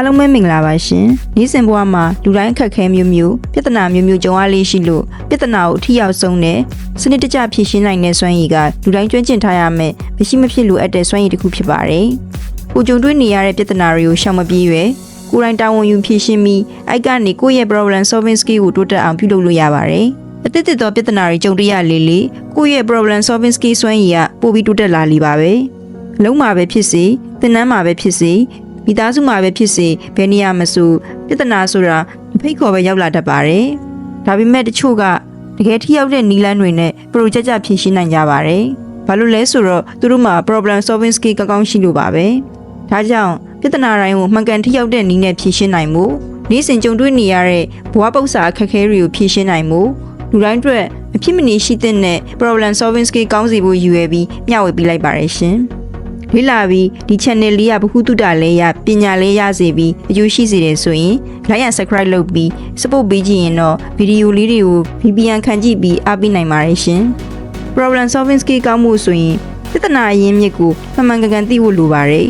အားလုံးပဲမင်္ဂလာပါရှင်။နေ့စဉ်ဘဝမှာလူတိုင်းအခက်အခဲမျိုးမျိုးပြဿနာမျိုးမျိုးကြုံရလေးရှိလို့ပြဿနာကိုအထီရောက်ဆုံးတဲ့စနစ်တကျဖြေရှင်းနိုင်တဲ့စွမ်းရည်ကလူတိုင်းကျွမ်းကျင်ထားရမယ်မရှိမဖြစ်လိုအပ်တဲ့စွမ်းရည်တစ်ခုဖြစ်ပါတယ်။ကိုကြုံတွေ့နေရတဲ့ပြဿနာတွေကိုရှောင်မပြေးရွယ်ကိုယ်တိုင်တာဝန်ယူဖြေရှင်းပြီးအိုက်ကနေကိုယ့်ရဲ့ problem solving skill ကိုတိုးတက်အောင်ပြုလုပ်လို့ရပါတယ်။အသစ်သစ်သောပြဿနာတွေကြုံတွေ့ရလေလေကိုယ့်ရဲ့ problem solving skill စွမ်းရည်ကပိုပြီးတိုးတက်လာလီပါပဲ။လုံးမှာပဲဖြစ်စေသင်တန်းမှာပဲဖြစ်စေ မိသားစုမှာပဲဖြစ်စေဘယ်နေရာမဆိုပြဿနာဆိုတာမဖိတ်ခေါ်ပဲရောက်လာတတ်ပါတယ်။ဒါပေမဲ့တချို့ကတကယ်ထိရောက်တဲ့နီလန်းတွေနဲ့ project ကြဖြည့်ရှင်းနိုင်ကြပါတယ်။ဘာလို့လဲဆိုတော့သူတို့မှာ problem solving skill ကောင်းကောင်းရှိလို့ပါပဲ။ဒါကြောင့်ပြဿနာတိုင်းကိုမှန်ကန်ထိရောက်တဲ့နည်းနဲ့ဖြည့်ရှင်းနိုင်မှုနေ့စဉ်ကြုံတွေ့နေရတဲ့ဘဝပု္ပ္ပစာအခက်အခဲတွေကိုဖြည့်ရှင်းနိုင်မှုလူတိုင်းအတွက်အဖြစ်မနေရှိတဲ့ problem solving skill ကောင်းစီဖို့ရည်ရွယ်ပြီးမျှဝေပေးလိုက်ပါရရှင်။ လေ့လာပြီးဒီ channel လေးကဘ ഹു တုတလေးရပညာလေးရစေပြီးအကျိုးရှိစေတယ်ဆိုရင် like and subscribe လုပ်ပြီး support ပေးကြည့်ရင်တော့ဗီဒီယိုလေးတွေကို VPN ခံကြည့်ပြီးအားပေးနိုင်ပါတယ်ရှင် problem solving skill ကောင်းမှုဆိုရင်ပြဿနာအရင်းမြစ်ကိုမှန်မှန်ကန်ကန်သိဖို့လိုပါတယ်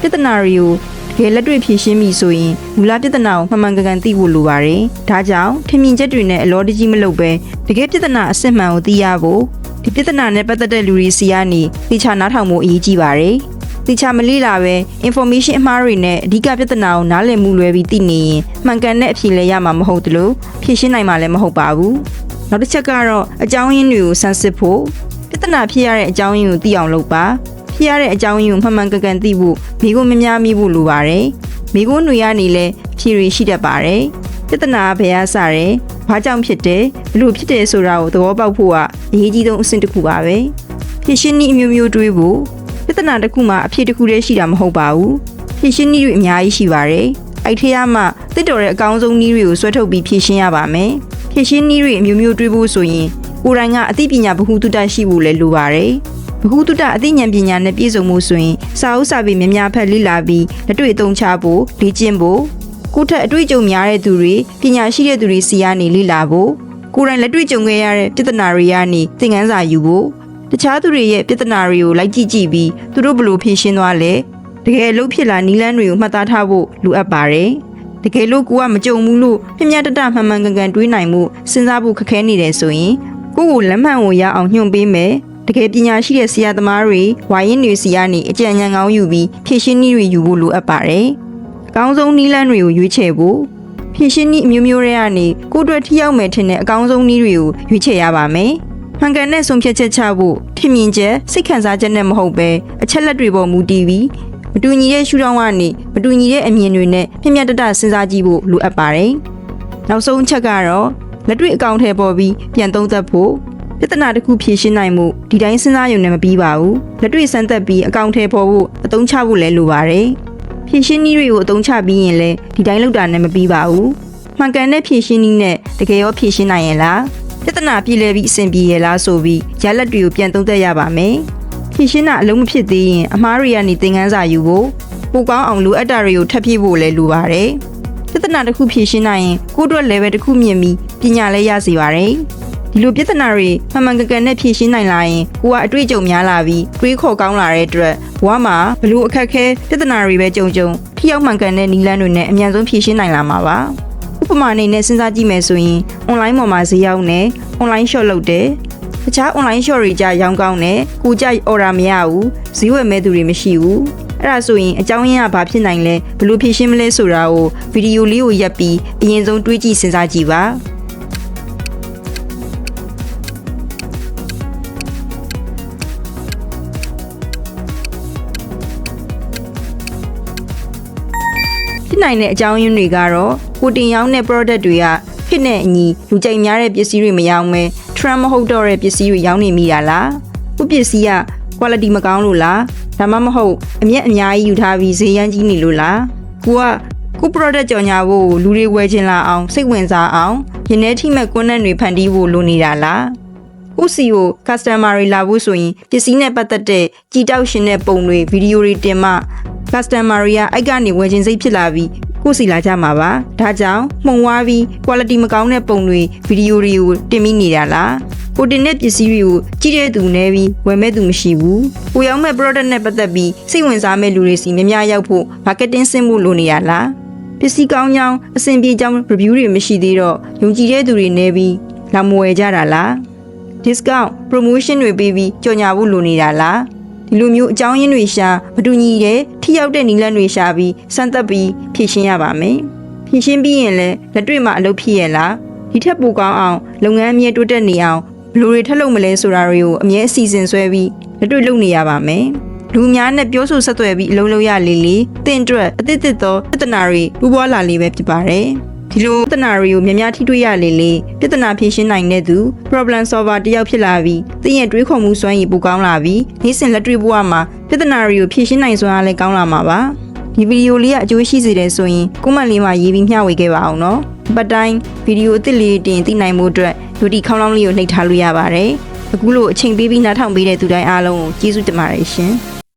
ပြဿနာတွေကိုတကယ်လက်တွေ့ဖြေရှင်းပြီဆိုရင်မူလပြဿနာကိုမှန်မှန်ကန်ကန်သိဖို့လိုပါတယ်ဒါကြောင့်ထင်မြင်ချက်တွေနဲ့အလောတကြီးမလုပ်ပဲတကယ်ပြဿနာအစစ်မှန်ကိုသိရဖို့ ဒီပြဿနာနဲ့ပတ်သက်တဲ့လူတွေစီကနေသိချာနားထောင်မှုအရေးကြီးပါတယ်။သိချာမလိလာပဲ information အမှားတွေနဲ့အဓိကပြဿနာကိုနားလည်မှုလွဲပြီးသိနေရင်မှန်ကန်တဲ့အဖြေလည်းရမှာမဟုတ်သလိုဖြေရှင်းနိုင်မှာလည်းမဟုတ်ပါဘူး။နောက်တစ်ချက်ကတော့အကြောင်းရင်းတွေကိုစမ်းစစ်ဖို့ပြဿနာဖြစ်ရတဲ့အကြောင်းရင်းကိုသိအောင်လုပ်ပါ။ဖြစ်ရတဲ့အကြောင်းရင်းကိုမှန်မှန်ကန်ကန်သိဖို့မိကိုမများမိဖို့လိုပါတယ်။မိကိုຫນွေရနေလဲဖြေတွေရှိတတ်ပါတယ်။ပြဿနာကဘယ်အစရဲ ဘာကြောင့်ဖြစ်တယ်ဘလို့ဖြစ်တယ်ဆိုတာကိုသဘောပေါက်ဖို့ကအရေးကြီးဆုံးအဆင့်တစ်ခုပါပဲဖြစ်ရှင်းနည်းအမျိုးမျိုးတွေးဖို့ပြဿနာတစ်ခုမှာအဖြစ်တစ်ခုတည်းရှိတာမဟုတ်ပါဘူးဖြစ်ရှင်းနည်းတွေအများကြီးရှိပါတယ်အဲ့ထရမှတစ်တော်တဲ့အကောင်းဆုံးနည်းတွေကိုဆွဲထုတ်ပြီးဖြည့်ရှင်းရပါမယ်ဖြစ်ရှင်းနည်းတွေအမျိုးမျိုးတွေးဖို့ဆိုရင်ကိုယ်တိုင်ကအသိပညာဗဟုသုတရှိဖို့လည်းလိုပါတယ်ဘဟုတုတအသိဉာဏ်ပညာနဲ့ပြည့်စုံမှုဆိုရင်စာအုပ်စာပေများများဖတ်လေ့လာပြီးလက်တွေ့အသုံးချဖို့လေ့ကျင့်ဖို့ ကိုယ့်ထက်အတွေ့အကြုံများတဲ့သူတွေပညာရှိတဲ့သူတွေစီကနေလေ့လာဖို့ကိုယ်တိုင်လက်တွေ့ကြုံခဲ့ရတဲ့ပြဿနာတွေကနေသင်ခန်းစာယူဖို့တခြားသူတွေရဲ့ပြဿနာတွေကိုလိုက်ကြည့်ကြည့်ပြီးသူတို့ဘယ်လိုဖြေရှင်းသွားလဲတကယ်လို့ဖြစ်လာနီလန်းတွေကိုမှတ်သားထားဖို့လိုအပ်ပါတယ်တကယ်လို့ကိုကမကြုံဘူးလို့ပြမြတတမှန်မှန်ကန်ကန်တွေးနိုင်မှုစဉ်းစားဖို့ခက်ခဲနေတယ်ဆိုရင်ကိုကိုလက်မှန်ကိုရအောင်ညွှန်ပေးမယ်တကယ်ပညာရှိတဲ့ဆရာသမားတွေဝါရင်တွေစီကနေအကြံဉာဏ်ကောင်းယူပြီးဖြည့်ရှင်းနည်းတွေယူဖို့လိုအပ်ပါတယ်အ ကောင်းဆုံးနည်းလမ်းတွေကိုရွေးချယ်ဖို့ဖြည့်ရှင်းနည်းအမျိုးမျိုးတွေကနေကိုယ့်အတွက်ထိရောက်မယ်ထင်တဲ့အကောင်းဆုံးနည်းတွေကိုရွေးချယ်ရပါမယ်။မှန်ကန်တဲ့ဆုံးဖြတ်ချက်ချဖို့ထင်မြင်ချက်စိတ်ခံစားချက်နဲ့မဟုတ်ပဲအချက်လက်တွေပေါ်မူတည်ပြီးမတူညီတဲ့ရှုထောင့်ကနေမတူညီတဲ့အမြင်တွေနဲ့ပြည့်မြတ်တတစဉ်းစားကြည့်ဖို့လိုအပ်ပါတယ်။နောက်ဆုံးအချက်ကတော့လက်တွေ့အကောင့်ထဲပေါ်ပြီးပြန်သုံးသပ်ဖို့ပြဿနာတစ်ခုဖြေရှင်းနိုင်မှုဒီတိုင်းစဉ်းစားရုံနဲ့မပြီးပါဘူး။လက်တွေ့စမ်းသပ်ပြီးအကောင့်ထဲပေါ်ဖို့အသုံးချဖို့လည်းလိုပါတယ်။ ဖြည့်ရှင်းနည်းတွေကိုအသုံးချပြီးရင်လည်းဒီတိုင်းလောက်တာနဲ့မပြီးပါဘူး။မှန်ကန်တဲ့ဖြည့်ရှင်းနည်းနဲ့တကယ်ရောဖြည့်ရှင်းနိုင်ရဲ့လား။ပြဿနာပြည်လဲပြီးအဆင်ပြေရဲ့လားဆိုပြီးရလက်တွေကိုပြန်သုံးသပ်ရပါမယ်။ဖြည့်ရှင်းတာအလုံးမဖြစ်သေးရင်အမားတွေကနေသင်ခန်းစာယူဖို့ပိုကောင်းအောင်လိုအပ်တာတွေကိုထပ်ဖြည့်ဖို့လည်းလိုပါတယ်။ပြဿနာတစ်ခုဖြည့်ရှင်းနိုင်ရင်ကိုယ့်အတွက် level တစ်ခုမြင့်ပြီးပညာလည်းရစေပါတယ်။ ဒီလိုပြဿနာတွေမှန်မှန်ကန်ကန်နဲ့ဖြေရှင်းနိုင်လာရင်ကိုကအတွေ့အကြုံများလာပြီးတွေးခေါ်ကောင်းလာတဲ့အတွက်ဘဝမှာဘလို့အခက်ခဲပြဿနာတွေပဲကြုံကြုံထိရောက်မှန်ကန်တဲ့နည်းလမ်းတွေနဲ့အမြန်ဆုံးဖြေရှင်းနိုင်လာမှာပါဥပမာအနေနဲ့စဉ်းစားကြည့်မယ်ဆိုရင် online ပေါ်မှာဈေးရောက်နေ online shop လုပ်တယ်တခြား online shop တွေကြရောင်းကောင်းတယ်ကိုကြ order မရဘူးဈေးဝယ်မဲ့သူတွေမရှိဘူးအဲ့ဒါဆိုရင်အကြောင်းရင်းကဘာဖြစ်နိုင်လဲဘလို့ဖြေရှင်းမလဲဆိုတာကိုဗီဒီယိုလေးကိုရပ်ပြီးအရင်ဆုံးတွေးကြည့်စဉ်းစားကြည့်ပါ ဖြစ်နိုင်တဲ့အကြောင်းရင်းတွေကတော့ကိုတင်ရောင်းတဲ့ product တွေကဖြစ်နဲ့အညီလူကြိုက်များတဲ့ပစ္စည်းတွေမရောင်းမဲ trend မဟုတ်တော့တဲ့ပစ္စည်းတွေရောင်းနေမိတာလားကိုပစ္စည်းက quality မကောင်းလို့လားဒါမှမဟုတ်အမျက်အများကြီးယူထားပြီးဈေးရမ်းကြီးနေလို့လားကိုကကို product ကြော်ညာဖို့လူတွေဝယ်ချင်လာအောင်စိတ်ဝင်စားအောင်ရင်းနှဲထိမဲ့ကွန်းနဲ့တွေဖန်တီးဖို့လိုနေတာလား ကိုစီကို customer တွေလာဖို့ဆိုရင်ပစ္စည်းနဲ့ပတ်သက်တဲ့ကြည်တောက်ရှင်တဲ့ပုံတွေဗီဒီယိုတွေတင်မှ customer တွေကအိုက်ကနေဝယ်ခြင်းစိတ်ဖြစ်လာပြီးကိုစီလာကြမှာပါဒါကြောင့်မှုံဝါးပြီး quality မကောင်းတဲ့ပုံတွေဗီဒီယိုတွေကိုတင်မိနေတာလားကိုတင်တဲ့ပစ္စည်းတွေကိုကြည့်တဲ့သူနဲ့ပြီးဝယ်မဲ့သူမရှိဘူးကိုရောက်မဲ့ product နဲ့ပတ်သက်ပြီးစိတ်ဝင်စားမဲ့လူတွေစီများများရောက်ဖို့ marketing ဆင်းဖို့လိုနေရလားပစ္စည်းကောင်းကြောင်းအဆင်ပြေကြောင်း review တွေမရှိသေးတော့ယုံကြည်တဲ့သူတွေနေပြီးလာမဝယ်ကြတာလား discount promotion တွေပေးပြီးကြော်ညာဖို့လိုနေတာလားဒီလိုမျိုးအကြောင်းရင်းတွေရှာမတူညီတဲ့ထိရောက်တဲ့နည်းလမ်းတွေရှာပြီးစမ်းသပ်ပြီးဖြည့်ရှင်းရပါမယ်ဖြည့်ရှင်းပြီးရင်လည်းလက်တွေ့မှာအလုပ်ဖြစ်ရလားဒီထက်ပိုကောင်းအောင်လုပ်ငန်းအမြဲတိုးတက်နေအောင်ဘယ်လိုတွေထပ်လုပ်မလဲဆိုတာတွေကိုအမြဲအစီအစဉ်ဆွဲပြီးလက်တွေ့လုပ်နေရပါမယ်လူများနဲ့ပြောဆိုဆက်သွယ်ပြီးအလုံးလုံးရလေးလေးတင့်အတွက်အသစ်သစ်သောပြဿနာတွေပူးပွားလာလေးပဲဖြစ်ပါတယ် ဒီလိုပြဿနာတွေကိုများများထိတွေ့ရလေလေပြဿနာဖြေရှင်းနိုင်တဲ့သူ problem solver တယောက်ဖြစ်လာပြီးသင်ရဲ့တွေးခေါ်မှုစွမ်းရည်ပိုကောင်းလာပြီးနေ့စဉ်လက်တွေ့ဘဝမှာပြဿနာတွေကိုဖြေရှင်းနိုင်စွမ်းအားလည်းကောင်းလာမှာပါဒီဗီဒီယိုလေးကအကျိုးရှိစေတယ်ဆိုရင်ကွန်မန့်လေးမှာရေးပြီးမျှဝေခဲ့ပါအောင်နော်ပတ်တိုင်းဗီဒီယိုအသစ်လေးတင်သိနိုင်မှုအတွက်ဒူတီခေါင်းလောင်းလေးကိုနှိပ်ထားလို့ရပါတယ်အခုလိုအချိန်ပေးပြီးနားထောင်ပေးတဲ့သူတိုင်းအားလုံးကိုကျေးဇူးတင်ပါတယ်ရှင်